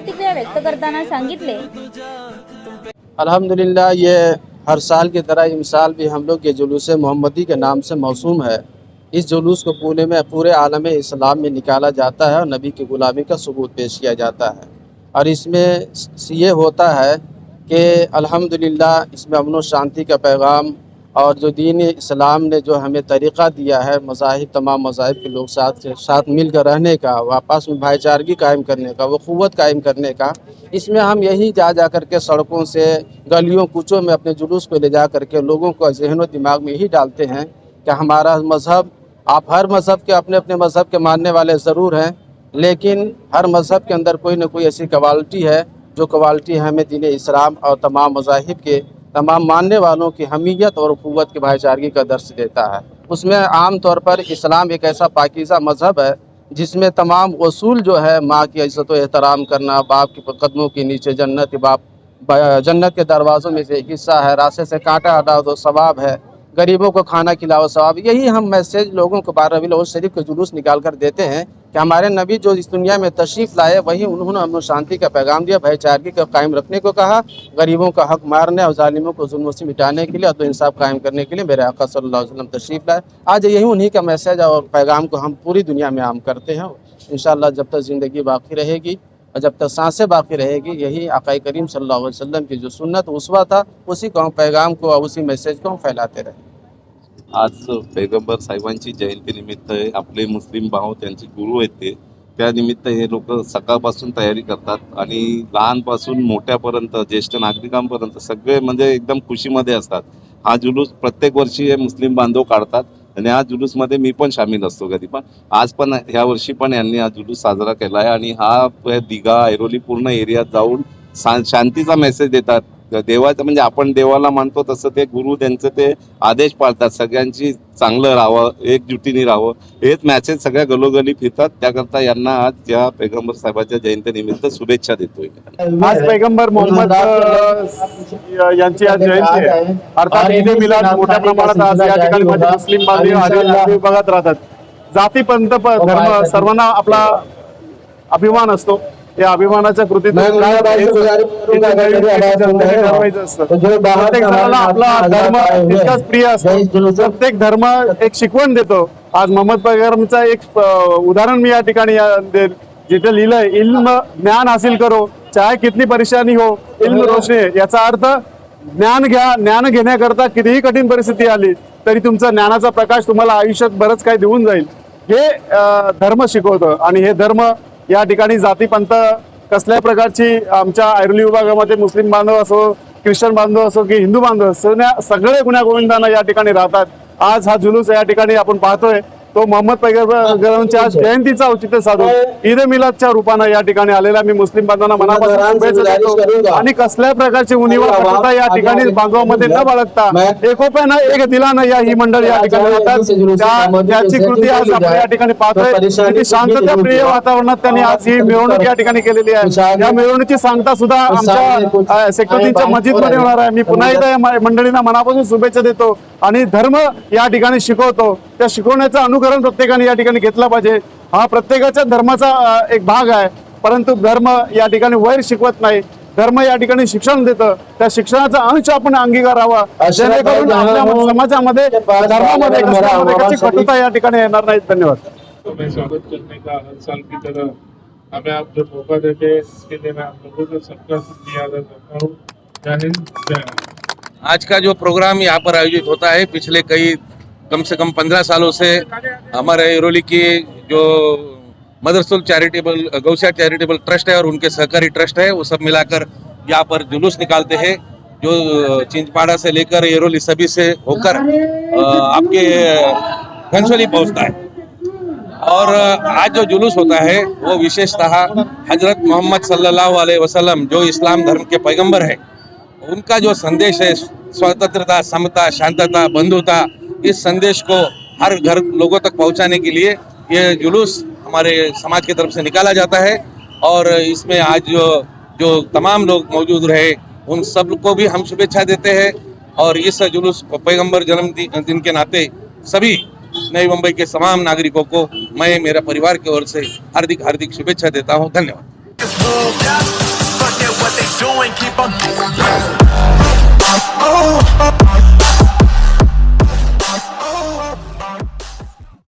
प्रतिक्रिया व्यक्त करताना सांगितले. الحمدللہ یہ ہر سال کی طرح یہ مثال بھی ہم لوگ یہ جلوس محمدی کے نام سے موسوم ہے اس جلوس کو پونے میں پورے عالم اسلام میں نکالا جاتا ہے اور نبی کے غلامی کا ثبوت پیش کیا جاتا ہے اور اس میں یہ ہوتا ہے کہ الحمدللہ اس میں امن و شانتی کا پیغام اور جو دین اسلام نے جو ہمیں طریقہ دیا ہے، مذاہب، تمام مذاہب کے لوگ ساتھ ساتھ مل کر رہنے کا آپس میں بھائی چارگی قائم کرنے کا، وہ قوت قائم کرنے کا، اس میں ہم یہی جا جا کر کے سڑکوں سے، گلیوں، کوچوں میں اپنے جلوس کو لے جا کر کے لوگوں کو ذہن و دماغ میں یہی ڈالتے ہیں کہ ہمارا مذہب، آپ ہر مذہب کے اپنے اپنے مذہب کے ماننے والے ضرور ہیں، لیکن ہر مذہب کے اندر کوئی نہ کوئی ایسی کوالٹی ہے جو کوالٹی ہمیں دین اسلام اور تمام مذاہب کے تمام ماننے والوں کی حمیت اور قوت کے بھائی چارگی کا درس دیتا ہے۔ اس میں عام طور پر اسلام ایک ایسا پاکیزہ مذہب ہے جس میں تمام اصول جو ہے ماں کی عزت و احترام کرنا، باپ کے قدموں کے نیچے جنت، باپ، جنت کے دروازوں میں سے ایک حصہ ہے، راستے سے کانٹا ہٹا دو ثواب ہے۔ غریبوں کو کھانا کھلاؤ، ثواب، یہی ہم میسیج لوگوں کو بارہ ربی شریف کے جلوس نکال کر دیتے ہیں کہ ہمارے نبی جو اس دنیا میں تشریف لائے، وہی انہوں نے امن و شانتی کا پیغام دیا، بھائی چارگی کا قائم رکھنے کو کہا، غریبوں کا حق مارنے اور ظالموں کو ظلم سے مٹانے کے لیے اور انصاف قائم کرنے کے لیے میرے آقا صلی اللہ علیہ وسلم تشریف لائے۔ آج یہی انہی کا میسیج اور پیغام کو ہم پوری دنیا میں عام کرتے ہیں۔ انشاءاللہ جب تک زندگی باقی رہے گی اور جب تک سانسیں باقی رہے گی، یہی آقا کریم صلی اللہ علیہ وسلم کی جو سنت اسوا تھا، اسی کو ہم پیغام کو اپنے مسلم سکا پاس تیاری کرتا یعنی لان پاسنٹ جیش ناگر سگے ایک دم خوشی مدد ہا جک ویسم باندھو کاڑتا आणि या जुलूसमध्ये मी पण सामील असतो कधी पण. आज पण ह्या वर्षी पण यांनी हा जुलूस साजरा केला आहे आणि हा दिघा ऐरोली पूर्ण एरियात जाऊन शांतीचा मेसेज देतात. देवाचं म्हणजे आपण देवाला मानतो तसं ते गुरु त्यांचं ते आदेश पाळतात. सगळ्यांची चांगलं राहावं एकजुटीने राहावं. हेच मॅसेज सगळ्या गलोगली फिरतात त्याकरता यांना आज या पैगंबर साहेबाच्या जयंतीनिमित्त शुभेच्छा देतोय. आज पैगंबर मोहम्मद यांची आज जयंती आहे. अर्थात ईद मिलाद मोठ्या प्रमाणात आज या ठिकाणी मुस्लिम बांधव विभागात राहतात. जाती पंत धर्म सर्वांना आपला अभिमान असतो. या अभिमानाच्या कृतीत प्रत्येक जणाला आपला धर्म तितकाच प्रिय असतो. प्रत्येक धर्म एक शिकवण देतो. आज मोहम्मद पैगंबरचा एक उदाहरण मी या ठिकाणी जिथे लिहिलंय इल्म ज्ञान हासिल करो चाहे कितनी परेशानी हो इल्म रोशनी. याचा अर्थ ज्ञान घ्या ज्ञान घेण्याकरता कितीही कठीण परिस्थिती आली तरी तुमचा ज्ञानाचा प्रकाश तुम्हाला आयुष्यात बरंच काही देऊन जाईल. हे धर्म शिकवतं. आणि हे धर्म या ठिकाणी जातीपंथ कसल्याही प्रकारची आमच्या ऐरोली विभागामध्ये मुस्लिम बांधव असो ख्रिश्चन बांधव असो की हिंदू बांधव असो सगळे गुन्ह्या गोविंदांना या ठिकाणी राहतात. आज हा जुलूस या ठिकाणी आपण पाहतोय. तो मोहम्मद पैगंबरांच्या जयंतीचा औचित्य साधून ईद ए मिलादच्या रूपानं या ठिकाणी आलेला मी मुस्लिम बांधवांना मनापासून शुभेच्छा देतो. आणि कसल्याही प्रकारची उणीवा या ठिकाणी बांधवामध्ये न बाळगता? एकोप्यानं एक दिलानं या ही मंडळ या ठिकाणी त्याची कृती आज आपण या ठिकाणी पाहतोय किती शांतताप्रिय वातावरणात त्यांनी आज ही मिरवणूक या ठिकाणी केलेली आहे. या मिरवणुकीची सांगता सुद्धा आमच्या सेक्टर तीनच्या मस्जिदमध्ये होणार आहे. मी पुन्हा एकदा या मंडळींना मनापासून शुभेच्छा देतो आणि धर्म या ठिकाणी शिकवतो. त्या शिकवण्याचं अनुकरण प्रत्येकाने या ठिकाणी घेतलं पाहिजे. हा प्रत्येकाच्या धर्माचा एक भाग आहे. परंतु धर्म या ठिकाणी वैर शिकवत नाही. धर्म या ठिकाणी शिक्षण देतं. त्या शिक्षणाचा अंश आपण अंगीकारावा जेणेकरून आपल्या समाजामध्ये धर्मामध्ये कटुता या ठिकाणी येणार नाही. धन्यवाद. तो मैं स्वागत करने का? हर साल की तरह हमें आप जो मौका देते इसके लिए मैं आप लोगों का सबका शुक्रिया अदा करता हूँ। जय हिंद जय भारत। आज का जो प्रोग्राम यहाँ पर आयोजित होता है पिछले कई کم سے کم پندرہ سالوں سے ہمارے ایرولی کی جو مدرسل چیریٹیبل، گوسیا چیریٹیبل ٹرسٹ ہے اور ان کے سہکاری ٹرسٹ ہے، وہ سب ملا کر یہاں پر جلوس نکالتے ہیں۔ جو چنچ پاڑا سے لے کر ایرولی سبھی سے ہو کر آپ کے گھنسولی پہنچتا ہے۔ اور آج جو جلوس ہوتا ہے، وہ وشیشتہ حضرت محمد صلی اللہ علیہ وسلم، جو اسلام دھرم کے پیغمبر ہیں، ان کا جو سندیش ہے، سوتنترتا، سمتا، شانتتا بندھوتا اس سندیش کو ہر گھر لوگوں تک پہنچانے کے لیے یہ جلوس ہمارے سماج کی طرف سے نکالا جاتا ہے اور اس میں آج جو جو تمام لوگ موجود رہے ان سب کو بھی ہم شبھیچھا دیتے ہیں اور اس جلوس پیغمبر جنم دن کے ناتے سبھی نئی ممبئی کے تمام ناگرکوں کو میں، میرا پریوار کی اور سے ہاردک ہاردک شبھیچھا دیتا ہوں۔ دھنیہ واد oh, oh, oh.